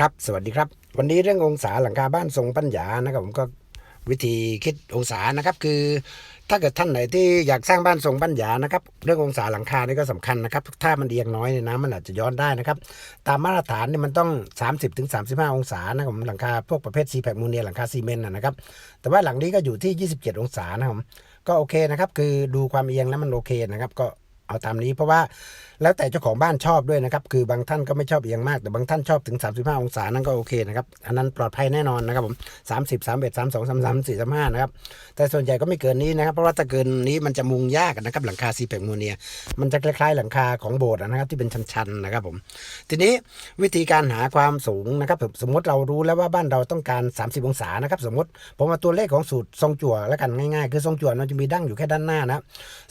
ครับ สวัสดีครับ วันนี้เรื่ององศาหลังคาบ้านทรงปัญญานะครับผมก็วิธีคิดองศานะครับ คือถ้าเกิดท่านไหนที่อยากสร้างบ้านทรงปัญญานะครับ เรื่ององศาหลังคานี่ก็สำคัญนะครับ ถ้ามันเอียงน้อยเนี่ยน้ำมันอาจจะย้อนได้นะครับ ตามมาตรฐานเนี่ยมันต้อง 30-35ถึงองศานะครับผมหลังคาพวกประเภทซีแพคมูเนียหลังคาซีเมนต์นะครับ แต่ว่าหลังนี้ก็อยู่ที่ 27 องศานะครับก็โอเคนะครับ คือดูความเอียงแล้วมันโอเคนะครับ ก็ เอาตามนี้เพราะว่าแล้วแต่เจ้าของบ้านชอบด้วยนะครับ คือบางท่านก็ไม่ชอบเอียงมาก แต่บางท่านชอบถึง 35 องศานั่นก็โอเคนะครับ อันนั้นปลอดภัยแน่นอนนะครับผม 30 31 32 33 4 35 นะครับ แต่ส่วนใหญ่ก็ไม่เกินนี้นะครับ เพราะว่าถ้าเกินนี้มันจะมุงยากนะครับ หลังคาซีแพคมูเนีย มันจะคล้ายๆ หลังคาของโบสถ์นะครับที่เป็นชันๆนะครับผม ทีนี้วิธีการหาความสูงนะครับสมมติเรารู้แล้วว่าบ้านเราต้องการ 30 องศานะครับสมมติผมเอาตัวเลขของสูตรทรงจั่วแล้วกันง่ายๆ คือทรงจั่วมันจะมีดั้งอยู่แค่ด้านหน้านะ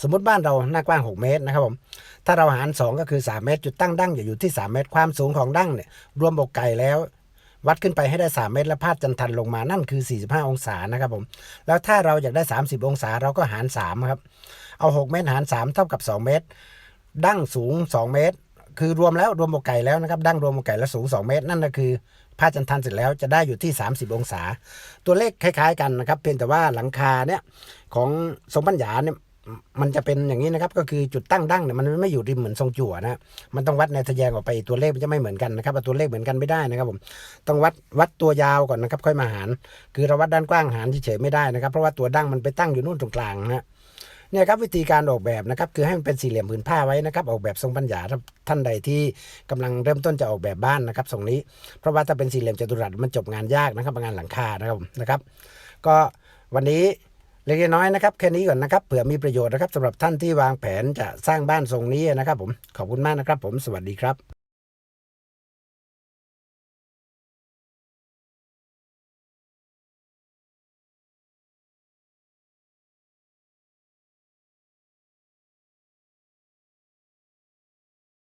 สมมติบ้านเราหน้ากว้าง 6 เมตรนะครับผมถ้าเราหาร 2 ก็คือ 3 เมตร จุดตั้งดั้งจะอยู่ที่ 3 เมตรความสูงของดั้งเนี่ยรวมอกไก่แล้ว วัดขึ้นไปให้ได้ 3 เมตร แล้วพาดจันทันลงมานั่นคือ 45 องศานะครับผมแล้วถ้าเราอยากได้ 30 องศาเราก็หาร3ครับเอา 6 เมตรหาร 3 เท่ากับ 2 เมตร ดั้งสูง 2 เมตร คือรวมแล้วรวมอกไก่แล้วนะครับดั้งรวมอกไก่แล้วสูง 2 เมตร นั่นก็คือพาดจันทันเสร็จแล้วจะได้อยู่ที่ 30 องศา ตัวเลขคล้าย ๆ กันนะครับเพียงแต่ว่าหลังคาเนี่ยของทรงปัญญาเนี่ย มันจะเป็นอย่างนี้นะครับ ก็คือจุดตั้งดั้งเนี่ยมันไม่อยู่ริมเหมือนทรงจั่วนะมันต้องวัดในทะแยงออกไปตัวเลขมันจะไม่เหมือนกันนะครับตัวเลขเหมือนกันไม่ได้นะครับผมต้องวัดวัดตัวยาวก่อนนะครับ ค่อยมาหาร คือเราวัดด้านกว้างหารเฉยๆไม่ได้นะครับ เพราะว่าตัวดั้งมันไปตั้งอยู่นู่นตรงกลางนะเนี่ยครับวิธีการออกแบบนะครับคือให้มันเป็นสี่เหลี่ยมผืนผ้าไว้นะครับ ออกแบบทรงปัญญาท่านใดที่กำลังเริ่มต้นจะออกแบบบ้านนะครับทรงนี้เพราะว่าถ้าเป็นสี่เหลี่ยมจัตุรัสมันจบงานยากนะครับงานหลังคานะครับนะครับ ก็วันนี้ เล็กน้อยนะครับแค่นี้ก่อนนะครับเผื่อมีประโยชน์นะครับสำหรับท่านที่วางแผนจะสร้างบ้านทรงนี้นะครับผมขอบคุณมากนะครับผมสวัสดีครับ